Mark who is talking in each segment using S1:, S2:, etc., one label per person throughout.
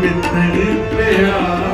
S1: ਮਿੱਤਰ ਪਿਆਰ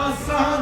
S1: nossa